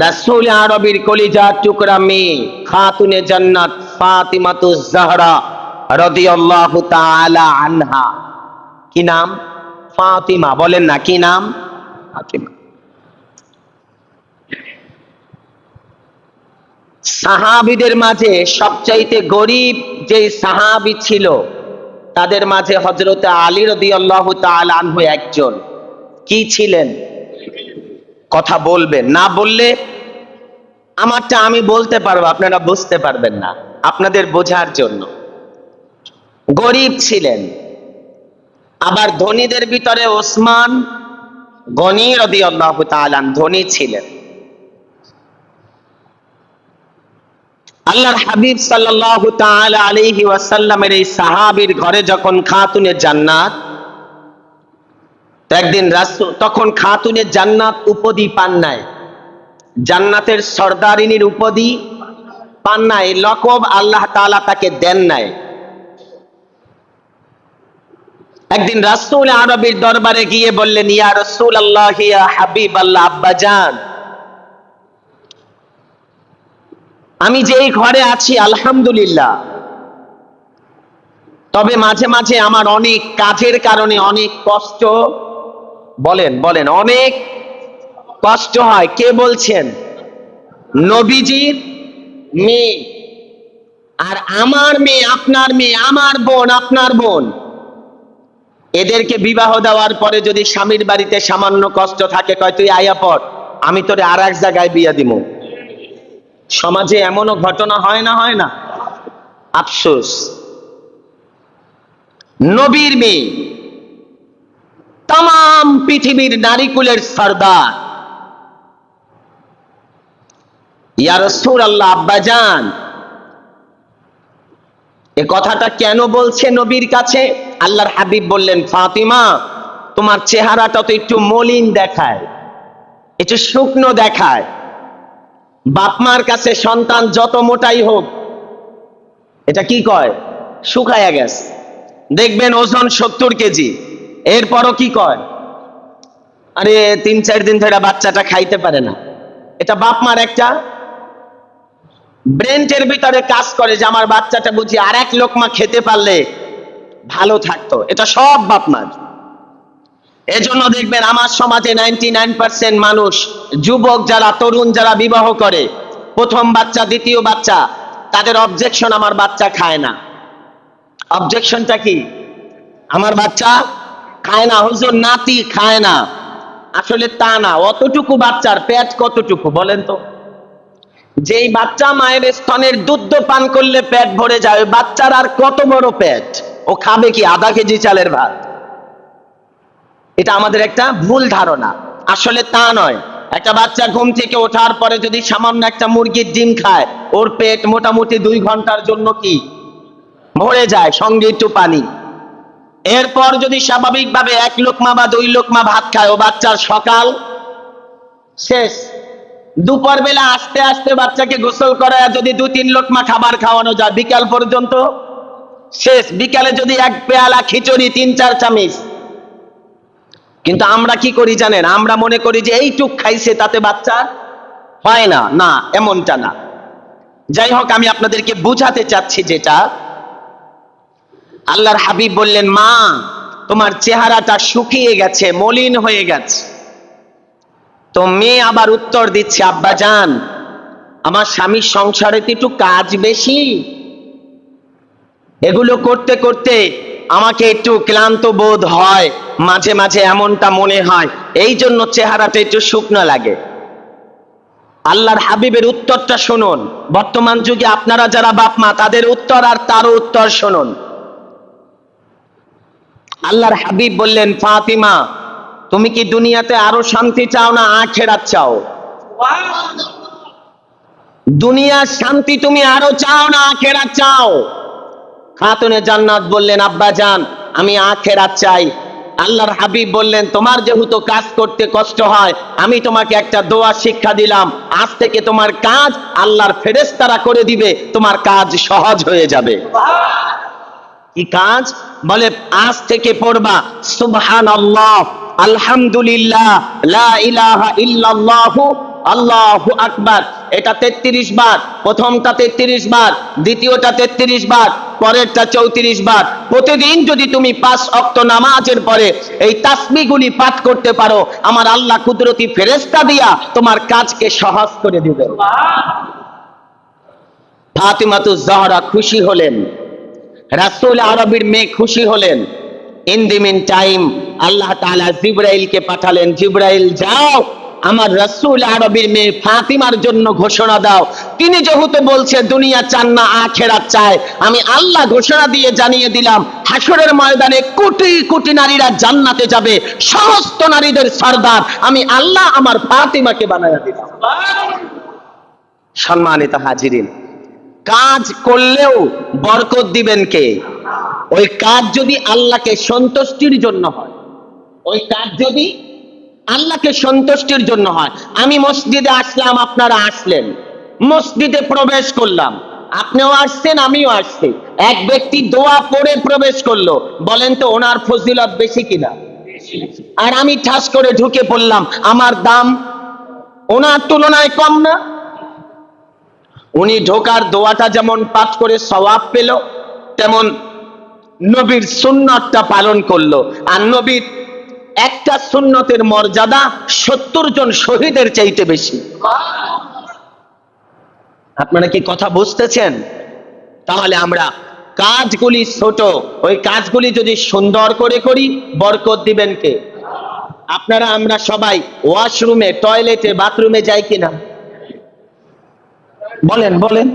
রাসূল আরবির কলিজা টুকরা মেয়ে খাতুনে জান্নাত ফাতিমাতু জাহরা রাদিয়াল্লাহু তাআলা আনহা। কি নাম? ফাতিমা। বলেন না, কি নাম? ফাতিমা। সাহাবিদের মাঝে সবচাইতে গরিব যে সাহাবি ছিল, তাদের মাঝে হজরতে আলী রদিয়াল্লাহু তাআলা আনহু একজন। কি ছিলেন? কথা বলবেন না বললে আমারটা আমি বলতে পারব, আপনারা বুঝতে পারবেন না, আপনাদের বোঝার জন্য। গরিব ছিলেন, আবার ধনীদের ভিতরে ওসমান গনি রদি আল্লাহ ধনী ছিলেন। আল্লাহর হাবিব সাল্লাল্লাহু তাআলা আলাইহি ওয়াসাল্লামের এই সাহাবীর ঘরে যখন খাতুনে জান্নাত একদিন রাসূল তখন খাতুনে জান্নাত উপাধি পান নাই। জান্নাতের সর্দারিনীর উপাধি পান নাই, লকব আল্লাহ তাআলা তাকে দেন নাই। একদিন রাসূল আরবির দরবারে গিয়ে বললেন, ইয়া রাসূল আল্লাহ ইয়া হাবিব আল্লাহ আব্বাজান আমি যে এই ঘরে আছি, আলহামদুলিল্লাহ। তবে মাঝে মাঝে আমার অনেক কাজের কারণে অনেক কষ্ট বলেন বলেন, অনেক কষ্ট হয়। কে বলছেন? নবীজির মেয়ে। আর আমার মেয়ে, আপনার মেয়ে, আমার বোন, আপনার বোন। এদেরকে বিবাহ দেওয়ার পরে যদি স্বামীর বাড়িতে সামান্য কষ্ট থাকে, কয়, তুই আয়া পর আমি তোরে আর এক জায়গায় বিয়া দিব। সমাজে এমনও ঘটনা হয় না হয় না? আফসোস। নবীর মেয়ে। পৃথিবীর নারীকুলের সর্দার। ইয়া রসুল আল্লাহ আব্বাজান এ কথাটা কেন বলছে নবীর কাছে? আল্লাহর হাবিব বললেন, ফাতিমা, তোমার চেহারাটা তো একটু মলিন দেখায়, একটু শুকনো দেখায়। বাপমার কাছে সন্তান যত মোটাই হোক, এটা কি কয়? শুকায়া গেছে। দেখবেন ওজন সত্তর কেজি। এরপরও কি কয়? আরে তিন, চার দিন ধরে বাচ্চাটা খাইতে পারে না। এটা বাপমার একটা ব্রেনটের ভিতরে কাজ করে যে আমার বাচ্চাটা বুঝি আর এক লোকমা খেতে পারলে ভালো থাকতো। এটা সব বাপমার এজন্য দেখবেন আমার সমাজে নাইনটি নাইন পার্সেন্ট মানুষ, যুবক যারা, তরুণ যারা বিবাহ করে, প্রথম বাচ্চা, দ্বিতীয় বাচ্চা, তাদের অবজেকশন আমার বাচ্চা খায় না। অবজেকশনটা কি? আমার বাচ্চা খায় না, হুজুর, নাতি খায় না। আসলে তা না, অতটুকু বাচ্চার পেট কতটুকু বলেন তো? যেই বাচ্চা মায়ের স্তনের দুধ পান করলে পেট ভরে যায় বাচ্চার আর কত বড় পেট? ও খাবে কি আধা কেজি চালের ভাত? এটা আমাদের একটা ভুল ধারণা। আসলে তা নয়। একটা বাচ্চা ঘুম থেকে ওঠার পরে যদি সামান্য একটা মুরগির ডিম খায়, ওর পেট মোটামুটি দুই ঘণ্টার জন্য কি? ভরে যায়, সঙ্গে একটু পানি। এরপর যদি স্বাভাবিকভাবে এক লোকমা বা দুই লোকমা ভাত খায়, ও বাচ্চার সকাল শেষ। দুপুর বেলা আস্তে আস্তে বাচ্চাকে গোসল করায়, যদি দু তিন লোকমা খাবার খাওয়ানো যায়, বিকাল পর্যন্ত শেষ। বিকালে যদি এক পেয়ালা খিচুড়ি, তিন চার চামিচ। কিন্তু আমরা কি করি জানেন? আমরা মনে করি যে এইটুক খাইছে, তাতে বাচ্চা হয় না। না, এমনটা না। যাই হোক, আমি আপনাদেরকে বুঝাতে চাচ্ছি যেটা আল্লাহর হাবিব বললেন, মা, তোমার চেহারাটা শুকিয়ে গেছে, মলিন হয়ে গেছে। তো মেয়ে আবার উত্তর দিচ্ছে, আব্বা যান আমার স্বামীর সংসারে তো একটু কাজ বেশি। এগুলো করতে করতে আমাকে একটু ক্লান্ত বোধ হয়, মাঝে মাঝে এমনটা মনে হয়, এই জন্য চেহারাটা একটু শুকনো লাগে। আল্লাহর হাবিবের উত্তরটা শুনুন। বর্তমান যুগে আপনারা যারা বাপ মা তাদের উত্তর আর তারও উত্তর শুনুন। আল্লাহর হাবিব বললেন ফাতিমা তুমি কি দুনিয়াতে আরও শান্তি চাও না আখেরাত চাও? দুনিয়ার শান্তি তুমি আরও চাও না আখেরাত চাও? খাতুনে জান্নাত বললেন আব্বা জান আমি আখেরাত চাই। আল্লাহর হাবিব বললেন তোমার যেহেতু কাজ করতে কষ্ট হয় আমি তোমাকে একটা দোয়া শিক্ষা দিলাম। আজ থেকে তোমার কাজ আল্লাহর ফেরেশতারা করে দিবে তোমার কাজ সহজ হয়ে যাবে। কি কাজ? বলে আজ থেকে পড়বা সুবহান আল্লাহ আলহামদুলিল্লাহ লা ইলাহা ইল্লাল্লাহু আল্লাহ আকবার। এটা তেত্রিশ বার প্রথমটা তেত্রিশ বার দ্বিতীয়টা তেত্রিশ বার পরেরটা চৌত্রিশ বার। প্রতিদিন যদি তুমি পাঁচ অক্ত নামাজের পরে এই তাসবিগুলি পাঠ করতে পারো আমার আল্লাহ কুদরতি ফেরেস্তা দিয়া তোমার কাজকে সহজ করে দিবেন। ফাতিমাতু জাহরা খুশি হলেন। রাসূল আরবির মেয়ে খুশি হলেন। ইন দি মিন টাইম আল্লাহ তাআলা জিব্রাইলকে পাঠালেন, জিব্রাইল, যাও, আমার রাসূল আরবির মেয়ে ফাতিমার জন্য ঘোষণা দাও। তিনি যেহেতু বলছে, দুনিয়া চান না, আখেরাত চায়। আমি আল্লাহ ঘোষণা দিয়ে জানিয়ে দিলাম হাসরের ময়দানে কোটি কোটি নারীরা জান্নাতে যাবে। সমস্ত নারীদের সর্দার, আমি আল্লাহ আমার ফাতিমাকে বানায়া দিলাম। সম্মানিত হাজিরিন কাজ করলেও বরকত দিবেন কে? ওই কাজ যদি আল্লাহকে সন্তুষ্টির জন্য হয়, ওই কাজ যদি আল্লাহকে সন্তুষ্টির জন্য হয়, আমি মসজিদে আসলাম, আপনারা আসলেন। মসজিদে প্রবেশ করলাম। আপনিও আসছেন, আমিও আসছি। এক ব্যক্তি দোয়া পড়ে প্রবেশ করল। বলেন তো, ওনার ফজিলত বেশি কিনা? আর আমি ঠাস করে ঢুকে পড়লাম। আমার দাম ওনার তুলনায় কম না? উনি ঢোকার দোয়াটা যেমন পাঠ করে সওয়াব পেল, তেমন নবীর সুন্নতটা পালন করল। আর নবীর একটা সুন্নতের মর্যাদা সত্তর জন শহীদের চাইতে বেশি। আপনারা কি কথা বুঝতেছেন? তাহলে আমরা কাজগুলি ছোট। ওই কাজগুলি যদি সুন্দর করে করি, বরকত দিবেন কে? আপনারা, আমরা সবাই ওয়াশরুমে টয়লেটে বাথরুমে যাই কিনা? বলেন বলেন।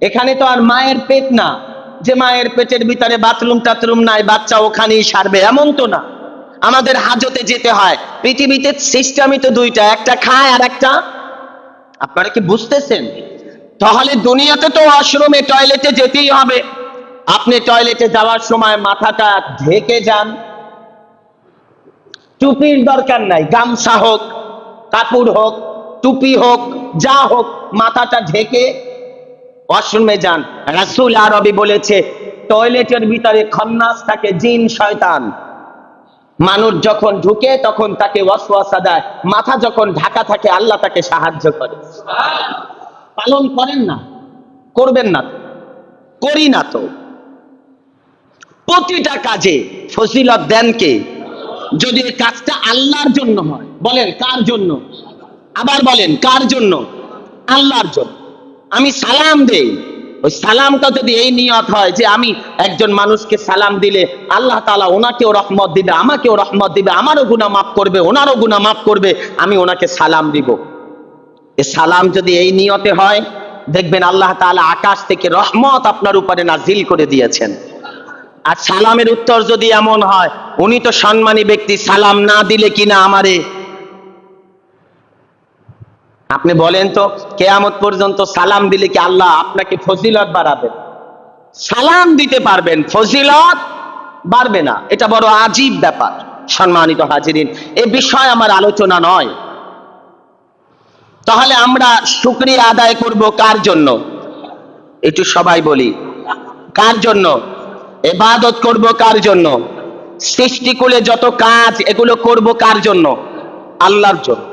এখানে তো আর মায়ের পেট না। যে মায়ের পেটের ভিতরে বাথরুম টাথরুম নাই, বাচ্চা ওখানেই সারবে, এমন তো না। আমাদের হাজতে যেতে হয়। পৃথিবীতে সিস্টেমই তো দুইটা, একটা খায় আর একটা আপনারা কি বুঝতেছেন? তাহলে দুনিয়াতে তো ওয়াশরুমে টয়লেটে যেতেই হবে। আপনি টয়লেটে যাওয়ার সময় মাথাটা ঢেকে যান। টুপির দরকার নাই, গামছা হোক, কাপড় হোক টুপি হোক, যা হোক, মাথাটা ঢেকে ওয়াশরুমে যান। রাসূল আরবি বলেছে, টয়লেটের ভিতরে খন্নাস থাকে জিন, শয়তান। মানুষ যখন ঢুকে, তখন তাকে ওয়াসওয়াসা দেয়। মাথা যখন ঢাকা থাকে, আল্লাহ তাকে সাহায্য করে। পালন করেন না, করবেন না করি না তো। প্রতিটা কাজে ফজিলত দেন কে? যদি কাজটা আল্লাহর জন্য হয়, বলেন কার জন্য? আবার বলেন, কার জন্য? আল্লাহর জন্য। আমি সালাম দেই। ওই সালামটা যদি এই নিয়ত হয় যে আমি একজন মানুষকে সালাম দিলে আল্লাহ তাআলা ওনাকেও রহমত দিবে, আমাকেও রহমত দিবে, আমারও গুনাহ মাফ করবে, ওনারও গুনাহ মাফ করবে, আমি ওনাকে সালাম দিব। এ সালাম যদি এই নিয়তে হয়, দেখবেন আল্লাহ তাআলা আকাশ থেকে রহমত আপনার উপরে নাজিল করে দিয়েছেন। আর সালামের উত্তর যদি এমন হয়, উনি তো সম্মানী ব্যক্তি, সালাম না দিলে কিনা আমারে? আপনি বলেন তো, কেয়ামত পর্যন্ত সালাম দিলে কি আল্লাহ আপনাকে ফজিলত বাড়াবেন সালাম দিতে পারবেন, ফজিলত বাড়বে না। এটা বড় আজীব ব্যাপার, সম্মানিত হাজিরিন। এ বিষয় আমার আলোচনা নয়। তাহলে আমরা শুক্রিয়া আদায় করব কার জন্য? একটু সবাই বলি, কার জন্য? এবাদত করব কার জন্য? সৃষ্টিকুলে যত কাজ, এগুলো করব কার জন্য? আল্লাহর জন্য।